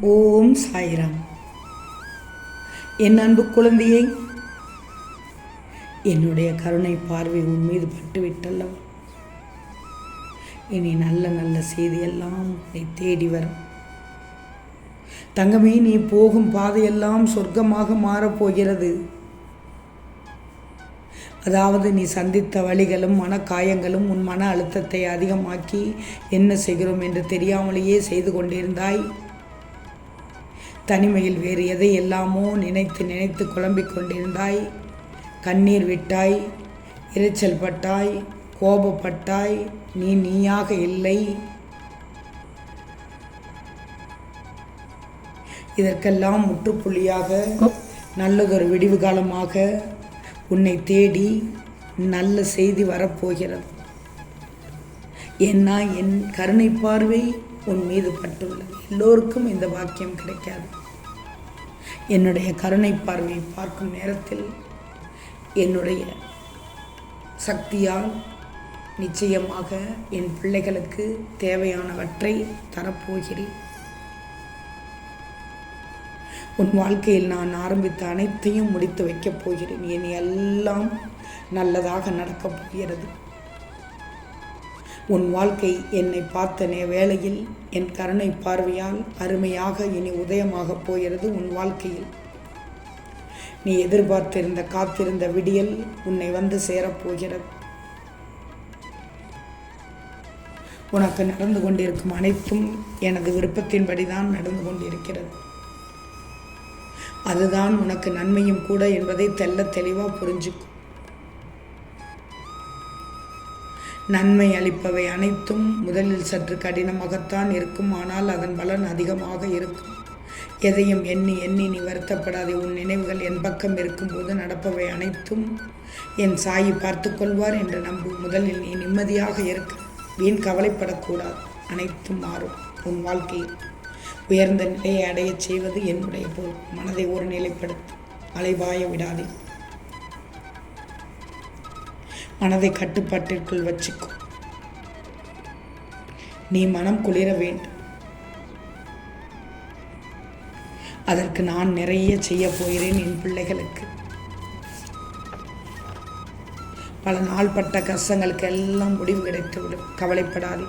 ஓம் சாய்ராம். என் அன்பு குழந்தையை என்னுடைய கருணை பார்வை உன் மீது பட்டுவிட்டல்லவா? இனி நல்ல நல்ல செய்தியெல்லாம் உன்னை தேடி வரும். தங்கமே நீ போகும் பாதையெல்லாம் சொர்க்கமாக மாறப்போகிறது அதாவது நீ சந்தித்த வழிகளும் மனக்காயங்களும் உன் மன அழுத்தத்தை அதிகமாக்கி என்ன செய்கிறோம் என்று தெரியாமலேயே செய்து கொண்டிருந்தாய். தனிமையில் வேறு எதை எல்லாமோ நினைத்து நினைத்து குழம்பிக் கொண்டிருந்தாய். கண்ணீர் விட்டாய் இரைச்சல் பட்டாய் கோபப்பட்டாய் நீ நீயாக இல்லை. இதற்கெல்லாம் முற்றுப்புள்ளியாக நல்லதொரு விடிவு காலமாக உன்னை தேடி நல்ல செய்தி வரப்போகிறது. என்ன என் கருணை பார்வை உன் மீது பட்டுள்ளது. எல்லோருக்கும் இந்த வாக்கியம் கிடைக்காது. என்னுடைய கருணை பார்வையை பார்க்கும் நேரத்தில் என்னுடைய சக்தியால் நிச்சயமாக என் பிள்ளைகளுக்கு தேவையானவற்றை தரப்போகிறேன். உன் வாழ்க்கையில் நான் ஆரம்பித்த அனைத்தையும் முடித்து வைக்கப் போகிறேன். என் எல்லாம் நல்லதாக நடக்கப் போகிறது. உன் வாழ்க்கை என்னை பார்த்த நே வேளையில் என் கருணை பார்வையால் அருமையாக இனி உதயமாகப் போகிறது உன் வாழ்க்கையில். நீ எதிர்பார்த்திருந்த காத்திருந்த விடியல் உன்னை வந்து சேரப்போகிறது. உனக்கு நடந்து கொண்டிருக்கும் அனைத்தும் எனது விருப்பத்தின்படி தான் நடந்து கொண்டிருக்கிறது. அதுதான் உனக்கு நன்மையும் கூட என்பதை தெல்ல தெளிவாக புரிஞ்சுக்கும். நன்மை அளிப்பவை அனைத்தும் முதலில் சற்று கடினமாகத்தான் இருக்கும் ஆனால் அதன் பலன் அதிகமாக இருக்கும். எதையும் எண்ணி எண்ணி நீ வருத்தப்படாதே உன் நினைவுகள் என் பக்கம் இருக்கும்போது நடப்பவை அனைத்தும் என் சாயி பார்த்து கொள்வார் என்று நம்பு. முதலில் நீ நிம்மதியாக இருக்க வீண் கவலைப்படக்கூடாது அனைத்தும் மாறும். உன் வாழ்க்கையில் உயர்ந்த நிலையை அடையச் செய்வது என்னுடைய போல் மனதை ஒரு நிலைப்படுத்தும் அலைபாய விடாதே. மனதை கட்டுப்பாட்டிற்குள் வச்சுக்கும் நீ மனம் குளிர வேண்டும். அதற்கு நான் நிறைய செய்ய போகிறேன் என் பிள்ளைகளுக்கு. பல நாள் பட்ட கஷ்டங்களுக்கு எல்லாம் முடிவு கிடைத்துவிடும் கவலைப்படாது.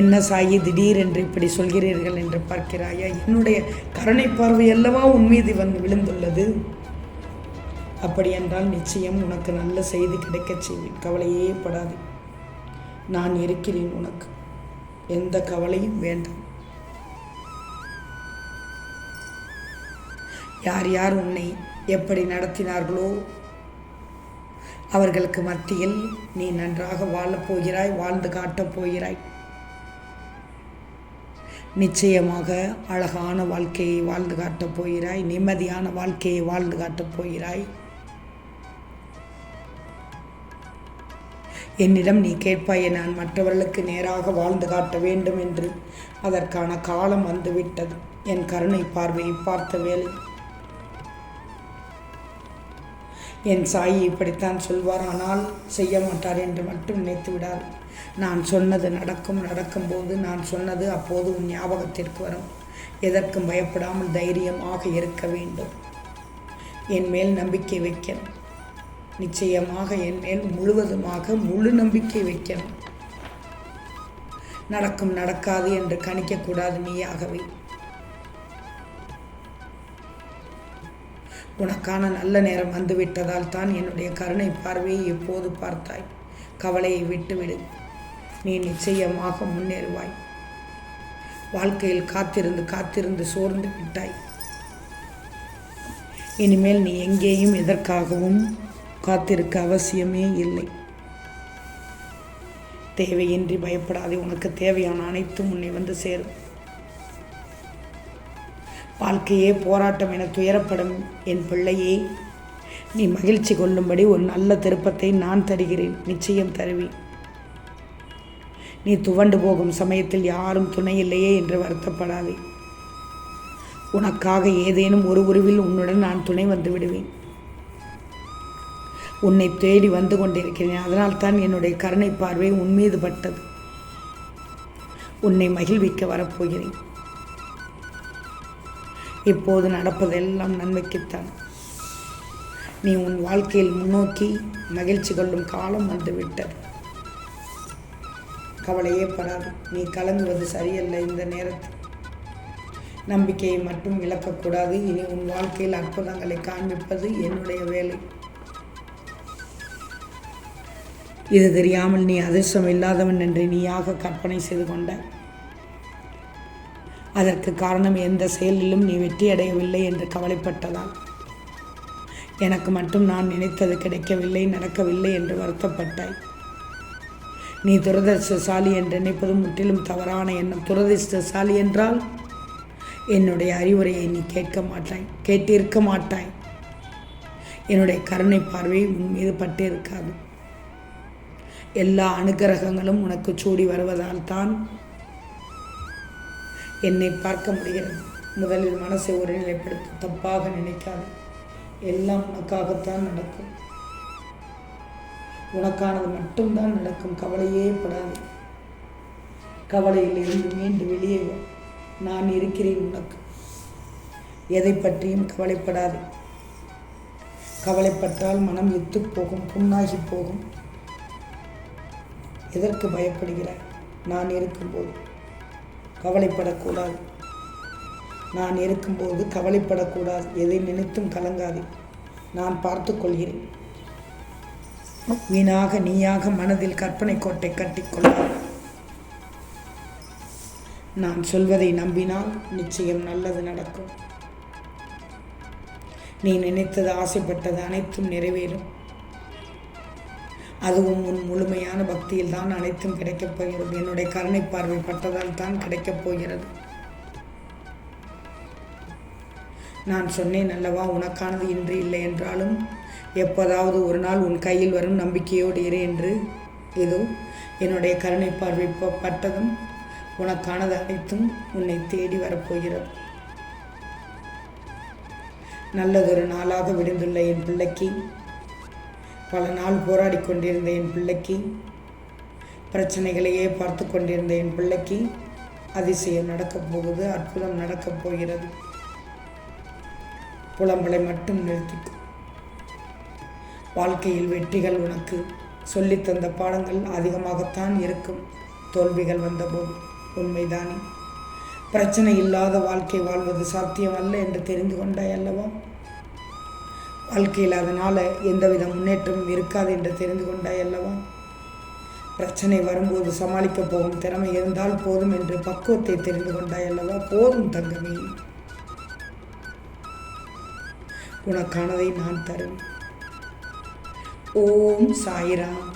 என்ன சாயி திடீரென்று இப்படி சொல்கிறீர்கள் என்று பார்க்கிறாயா? என்னுடைய கருணை பார்வை அல்லவா உன் மீது வந்து விழுந்துள்ளது? அப்படியென்றால் நிச்சயம் உனக்கு நல்ல செய்தி கிடைக்கச் செய்வேன். கவலையே படாது. நான் இருக்கிறேன் உனக்கு. எந்த கவலையும் வேண்டாம். யார் யார் உன்னை எப்படி நடத்தினார்களோ அவர்களுக்கு மத்தியில் நீ நன்றாக வாழப் போகிறாய் வாழ்ந்து காட்டப் போகிறாய். நிச்சயமாக அழகான வாழ்க்கையை வாழ்ந்து காட்டப் போகிறாய் நிம்மதியான வாழ்க்கையை வாழ்ந்து காட்டப் போகிறாய். என்னிடம் நீ கேட்பாயே நான் மற்றவர்களுக்கு நேராக வாழ்ந்து காட்ட வேண்டும் என்று. அதற்கான காலம் வந்துவிட்டது. என் கருணை பார்வையை பார்த்த வேலை. என் சாயி இப்படித்தான் சொல்வார் ஆனால் செய்ய மாட்டார் என்று மட்டும் நினைத்து விடார் நான் சொன்னது நடக்கும் நடக்கும்போது நான் சொன்னது அப்போது உன் ஞாபகத்திற்கு வரும். எதற்கும் பயப்படாமல் தைரியமாக இருக்க வேண்டும். என் மேல் நம்பிக்கை வைக்கணும். நிச்சயமாக என் மேல் முழுவதுமாக முழு நம்பிக்கை வைக்கணும். நடக்கும் நடக்காது என்று கணிக்கக்கூடாது நீயாகவே உனக்கான நல்ல நேரம் வந்துவிட்டதால் தான் என்னுடைய கருணை பார்வையை எப்போது பார்த்தாய்? கவலையை விட்டுவிடு. நீ நிச்சயமாக முன்னேறுவாய். வாழ்க்கையில் காத்திருந்து காத்திருந்து சோர்ந்து விட்டாய். இனிமேல் நீ எங்கேயும் எதற்காகவும் காத்திருக்க அவசியமே இல்லை. தேவையின்றி பயப்படாதே உனக்கு தேவையான அனைத்தும் உன்னை வந்து சேரும். வாழ்க்கையே போராட்டம் என துயரப்படும் என் பிள்ளையே நீ மகிழ்ச்சி கொள்ளும்படி ஒரு நல்ல திருப்பத்தை நான் தருகிறேன். நிச்சயம் தருவேன். நீ துவண்டு போகும் சமயத்தில் யாரும் துணை இல்லையே என்று வருத்தப்படாதே. உனக்காக ஏதேனும் ஒரு உருவில் உன்னுடன் நான் துணை வந்து விடுவேன். உன்னை தேடி வந்து கொண்டிருக்கிறேன். அதனால் தான் என்னுடைய கருணை பார்வை உன் மீது பட்டது. உன்னை மகிழ்விக்க வரப்போகிறேன். இப்போது நடப்பதெல்லாம் நன்மைக்குத்தான். நீ உன் வாழ்க்கையில் முன்னோக்கி மகிழ்ச்சி கொள்ளும் காலம் வந்துவிட்டது. கவலையே படாது. நீ கலங்குவது சரியல்ல இந்த நேரத்தில். நம்பிக்கையை மட்டும் இழக்கக்கூடாது. இனி உன் வாழ்க்கையில் அற்புதங்களை காண்பிப்பது என்னுடைய வேலை. இது தெரியாமல் நீ அதிர்ஷ்டம் இல்லாதவன் என்று நீயாக கற்பனை செய்து கொண்ட. அதற்கு காரணம் எந்த செயலிலும் நீ வெற்றியடையவில்லை என்று கவலைப்பட்டதால். எனக்கு மட்டும் நான் நினைத்தது கிடைக்கவில்லை நடக்கவில்லை என்று வருத்தப்பட்டாய். நீ துரதிருஷ்டசாலி என்று நினைப்பது முற்றிலும் தவறான எண்ணம். துரதிருஷ்டசாலி என்றால் என்னுடைய அறிவுரையை நீ கேட்க மாட்டாய் கேட்டிருக்க மாட்டாய். என்னுடைய கருணை பார்வை உன் மீது பட்டு இருக்காது எல்லா அனுகிரகங்களும் உனக்கு சூடி வருவதால் தான் என்னை பார்க்க முடிகிறது. முதலில் மனசை ஒருநிலைப்படுத்த தப்பாக நினைக்காது. எல்லாம் உனக்காகத்தான் நடக்கும். உனக்கானது மட்டும்தான் நடக்கும். கவலையே படாது. கவலையில் இருந்து மீண்டு வெளியே நான் இருக்கிறேன் உனக்கு. எதை பற்றியும் கவலைப்படாது. கவலைப்பட்டால் மனம் எத்து போகும். புண்ணாகி போகும். எதற்கு பயப்படுகிறாய்? நான் இருக்கும்போது கவலைப்படக்கூடாது. நான் இருக்கும்போது கவலைப்படக்கூடாது. எதை நினைத்தும் கலங்காதே. நான் பார்த்து கொள்கிறேன். வீணாக நீயாக மனதில் கற்பனை கோட்டை கட்டிக்கொள்ளாது நான் சொல்வதை நம்பினால் நிச்சயம் நல்லது நடக்கும். நீ நினைத்தது ஆசைப்பட்டது அனைத்தும் நிறைவேறும். அதுவும் உன் முழுமையான பக்தியில் தான் அனைத்தும் கிடைக்கப் போகிறது. என்னுடைய கருணை பார்வை பட்டதால் தான் கிடைக்கப் போகிறது. நான் சொன்னேன் அல்லவா உனக்கானது இன்று இல்லை என்றாலும் எப்போதாவது ஒரு நாள் உன் கையில் வரும் நம்பிக்கையோடு இரு என்று. இதோ என்னுடைய கருணை பார்வை ப- பட்டதும் உனக்கானது அனைத்தும் உன்னை தேடி வரப்போகிறது. நல்லதொரு நாளாக விடுந்துள்ள என் பிள்ளைக்கு பல நாள் போராடி கொண்டிருந்த என் பிள்ளைக்கு பிரச்சனைகளையே பார்த்து கொண்டிருந்த என் பிள்ளைக்கு அதிசயம் நடக்கப் போகுது அற்புதம் நடக்கப் போகிறது. புலம்பலை மட்டும் நிறுத்திக்கும் வாழ்க்கையில் வெற்றிகள் உனக்கு சொல்லித் தந்த பாடங்கள் அதிகமாகத்தான் இருக்கும். தோல்விகள் வந்தபோது உண்மைதானே? பிரச்சனை இல்லாத வாழ்க்கை வாழ்வது சாத்தியமல்ல என்று தெரிந்து கொண்டாய் அல்லவா? வாழ்க்கையில் அதனால் எந்தவித முன்னேற்றமும் இருக்காது என்று தெரிந்து கொண்டாய் அல்லவா? பிரச்சனை வரும்போது சமாளிக்க போகும் திறமை இருந்தால் போதும் என்று பக்குவத்தை தெரிந்து கொண்டாய் அல்லவா? போதும் தங்கமே. உனக்கானதை நான் தரும் ஓம் சாயிராம்.